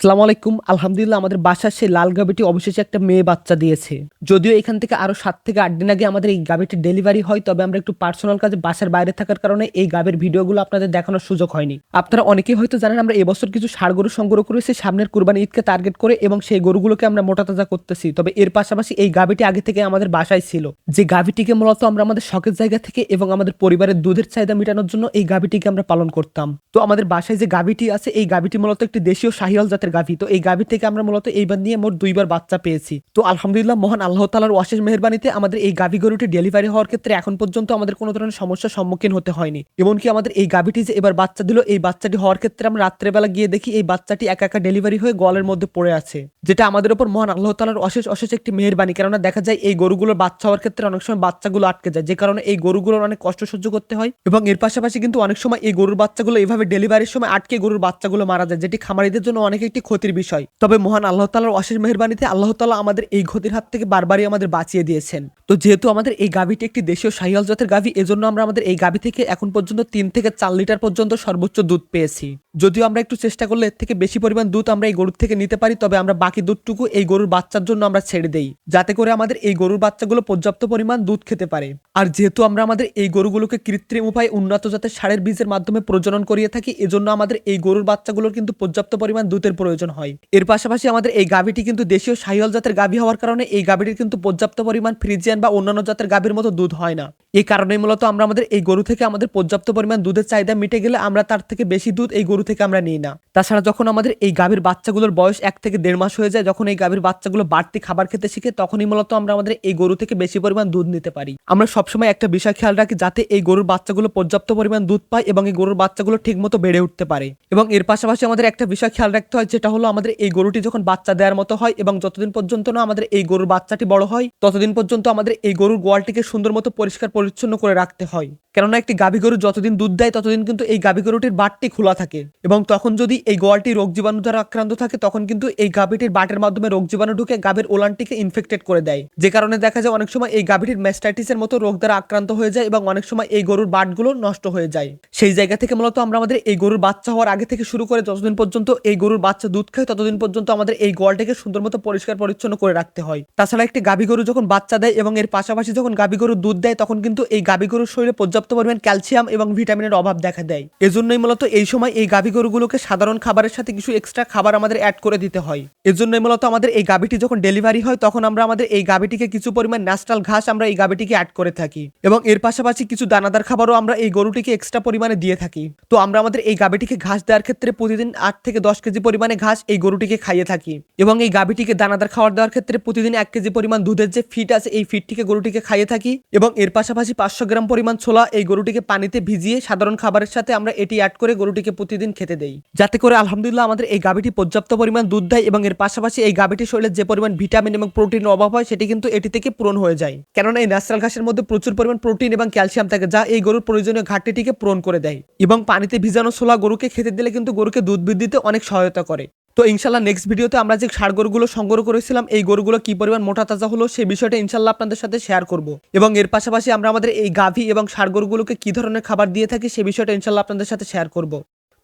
সালাম আলাইকুম। আলহামদুলিল্লাহ, আমাদের বাসার সেই লাল গাবিটি অবশেষে একটা মেয়ে বাচ্চা দিয়েছে। যদিও এখান থেকে আরও সাত থেকে আট দিন আগে আমাদের এই গাবিটির ডেলিভারি হয়, তবে আমরা একটু পার্সোনাল কাজে বাসার বাইরে থাকার কারণে এই গাবের ভিডিওগুলো আপনাদের দেখানোর সুযোগ হয়নি। আপনারা অনেকেই হয়তো জানেন, আমরা এবছর কিছু ষাড় গরু সংগ্রহ করেছি সামনের কুরবানি ঈদকে টার্গেট করে এবং সেই গরুগুলোকে আমরা মোটা তাজা করতেছি। তবে এর পাশাপাশি এই গাবিটি আগে থেকে আমাদের বাসায় ছিল। যে গাবিটিকে মূলত আমরা আমাদের শখের জায়গা থেকে এবং আমাদের পরিবারের দুধের চাহিদা মেটানোর জন্য এই গাবিটিকে আমরা পালন করতাম। তো আমাদের বাসায় যে গাবিটি আছে, এই গাবিটি মূলত একটি দেশীয় শাহিয়াল জাতের গাভি। তো এই গাভি থেকে আমরা মূলত এইবার নিয়ে মোট দুইবার বাচ্চা পেয়েছি। তো আলহামদুলিল্লাহ, মহান আল্লাহ তালার অশেষ মেহরবানিতে আমাদের এই গাভি গরুটি ডেলিভারি হওয়ার ক্ষেত্রে এখন পর্যন্ত আমাদের কোনো ধরনের সমস্যার সম্মুখীন হতে হয়নি। এমনকি আমাদের এই গাভিটি যে এবার বাচ্চা দিল, এই বাচ্চাটি হওয়ার ক্ষেত্রে আমরা রাত্রেবেলা গিয়ে দেখি এই বাচ্চাটি একা একা ডেলিভারি হয়ে গলের মধ্যে পড়ে আছে। যেটা আমাদের উপর মহান আল্লাহ তালার অশেষ অশেষ একটি মেহরবানি। কেননা দেখা যায় এই গরুগুলোর বাচ্চা হওয়ার ক্ষেত্রে অনেক সময় বাচ্চাগুলো আটকে যায়। যে কারণে এই গরুগুলোর অনেক কষ্ট সহ্য করতে হয় এবং এর পাশাপাশি কিন্তু অনেক সময় এই গরুর বাচ্চাগুলো এভাবে ডেলিভারির সময় আটকে গরুর বাচ্চাগুলো মারা যায়, যেটি খামারিদের জন্য অনেক একটি ক্ষতির বিষয়। তবে মহান আল্লাহ তালার অশেষ মেহরবানিতে আল্লাহ তালা আমাদের এই ক্ষতির হাত থেকে বারবারই আমাদের বাঁচিয়ে দিয়েছেন। তো যেহেতু আমাদের এই গাভিটি একটি দেশীয় শাহিয়াল জাতের গাভি, এজন্য আমরা আমাদের এই গাভি থেকে এখন পর্যন্ত তিন থেকে চার লিটার পর্যন্ত সর্বোচ্চ দুধ পেয়েছি। যদিও আমরা একটু চেষ্টা করলে এর থেকে বেশি পরিমাণ দুধ আমরা এই গরুর থেকে নিতে পারি, তবে আমরা বাকি দুধটুকু এই গরুর বাচ্চার জন্য আমরা ছেড়ে দেই, যাতে করে আমাদের এই গরুর বাচ্চাগুলো পর্যাপ্ত পরিমাণ দুধ খেতে পারে। আর যেহেতু আমরা আমাদের এই গরুগুলোকে কৃত্রিম উপায়ে উন্নত জাতের সারের বীজের মাধ্যমে প্রজনন করিয়ে থাকি, এজন্য আমাদের এই গরুর বাচ্চাগুলোর কিন্তু পর্যাপ্ত পরিমাণ দুধের প্রয়োজন হয়। এর পাশাপাশি আমাদের এই গাভীটি কিন্তু দেশীয় শাহিয়াল জাতের গাভী হওয়ার কারণে এই গাভিটির কিন্তু পর্যাপ্ত পরিমাণ ফ্রিজিয়ান বা অন্যান্য জাতের গাভীর মতো দুধ হয় না। এই কারণে মূলত আমরা আমাদের এই গরু থেকে আমাদের পর্যাপ্ত পরিমাণ দুধের চাহিদা মিটে গেলে আমরা তার থেকে বেশি দুধ এই গরু থেকে আমরা নিই না। তাছাড়া যখন আমাদের এই গাভীর বাচ্চাগুলোর বয়স এক থেকে দেড় মাস হয়ে যায়, যখন এই গাভীর বাচ্চাগুলো বাড়তি খাবার খেতে শিখে, তখনই মূলত আমরা আমাদের এই গরু থেকে বেশি পরিমাণ দুধ নিতে পারি। আমরা সবসময় একটা বিষয় খেয়াল রাখি যাতে এই গরুর বাচ্চাগুলো পর্যাপ্ত পরিমাণ দুধ পায় এবং এই গরুর বাচ্চাগুলো ঠিকমতো বেড়ে উঠতে পারে। এবং এর পাশাপাশি আমাদের একটা বিষয় খেয়াল রাখতে হয় যেটা হলো আমাদের এই গরুটি যখন বাচ্চা দেওয়ার মতো হয় এবং যতদিন পর্যন্ত না আমাদের এই গরুর বাচ্চাটি বড় হয়, ততদিন পর্যন্ত আমাদের এই গরুর গোয়ালটিকে সুন্দর মতো পরিষ্কার পরিচ্ছন্ন করে রাখতে হয়। কেননা একটি গাভী গরু যতদিন দুধ দেয়, ততদিন কিন্তু এই গাভী গরুটির বাটটি খোলা থাকে এবং তখন যদি এই গোয়ালটি রোগ জীবাণু দ্বারা আক্রান্ত থাকে, তখন কিন্তু এই গাভীটির বাটের মাধ্যমে রোগ জীবাণু ঢুকে গাভীর ওলানটিকে ইনফেক্টেড করে দেয়। যে কারণে দেখা যায় অনেক সময় এই গাভীটির ম্যাস্টাইটিসের মতো রোগ দ্বারা আক্রান্ত হয়ে যায় এবং অনেক সময় এই গরুর বাটগুলো নষ্ট হয়ে যায়। সেই জায়গা থেকে মূলত আমরা আমাদের এই গরুর বাচ্চা হওয়ার আগে থেকে শুরু করে যতদিন পর্যন্ত এই গরুর বাচ্চা দুধ খায়, ততদিন পর্যন্ত আমাদের এই গোয়ালটাকে সুন্দর মতো পরিষ্কার পরিচ্ছন্ন করে রাখতে হয়। তাছাড়া একটি গাভী গরু যখন বাচ্চা দেয় এবং এর পাশাপাশি যখন গাভী গরু দুধ দেয়, তখন কিন্তু এই গাভী গরুর শরীরে পর্যাপ্ত পরিমাণ ক্যালসিয়াম এবং ভিটামিনের অভাব দেখা দেয়। এজন্যই মূলত এই সময় এই গাভী গরুগুলোকে সাধারণ খাবারের সাথে কিছু এক্সট্রা খাবার আমাদের অ্যাড করে দিতে হয়। এজন্যই মূলত আমাদের এই গাভীটি যখন ডেলিভারি হয়, তখন আমরা আমাদের এই গাভীটিকে কিছু পরিমাণ ন্যাচারাল ঘাস আমরা এই গাভীটিকে অ্যাড করে থাকি এবং এর পাশাপাশি কিছু দানাদার খাবারও আমরা এই গরুটিকে এক্সট্রা পরিমাণে দিয়ে থাকি। তো আমরা আমাদের এই গাভীটিকে ঘাস দেওয়ার ক্ষেত্রে প্রতিদিন আট থেকে দশ কেজি পরিমাণে ঘাস এই গরুটিকে খাইয়ে থাকি এবং এই গাভীটিকে দানাদার খাবার দেওয়ার ক্ষেত্রে প্রতিদিন এক কেজি পরিমাণ দুধের যে ফিট আছে এই ফিটটিকে গরুটিকে খাইয়ে থাকি এবং এর পাশাপাশি পাঁচশো গ্রাম পরিমাণ ছোলা এই গরুটিকে পানিতে ভিজিয়ে সাধারণ খাবারের সাথে আমরা এটি অ্যাড করে গরুটিকে প্রতিদিন খেতে দেই। যাতে করে আলহামদুলিল্লাহ আমাদের এই গাভীটি পর্যাপ্ত পরিমাণ দুধ দেয় এবং এর পাশাপাশি এই গাভীটির শরীরে যে পরিমাণ ভিটামিন এবং প্রোটিনের অভাব হয় সেটি কিন্তু এটি থেকে পূরণ হয়ে যায়। কেননা এই ন্যাচারাল ঘাসের মধ্যে প্রচুর পরিমাণ প্রোটিন এবং ক্যালসিয়াম থাকে যা এই গরুর প্রয়োজনীয় ঘাটতিটিকে পূরণ করে দেয়। এবং পানিতে ভিজানো ছোলা গরুকে খেতে দিলে কিন্তু গরুকে দুধ বৃদ্ধিতে অনেক সহায়তা করে। তো ইনশাল্লাহ নেক্সট ভিডিওতে আমরা যে সার গরুগুলো সংগ্রহ করেছিলাম, এই গরুগুলো কি পরিমাণ মোটা তাজা হলো সেই বিষয়টা ইনশাল্লাহ আপনাদের সাথে শেয়ার করব। এবং এর পাশাপাশি আমরা আমাদের এই গাভী এবং সার গরুগুলোকে কি ধরনের খাবার দিয়ে থাকি সেই বিষয়টা ইনশাল্লাহ আপনাদের সাথে শেয়ার করব।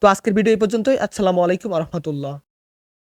তো আজকের ভিডিও এই পর্যন্তই। আসসালামু আলাইকুম রহমতুল্লাহ।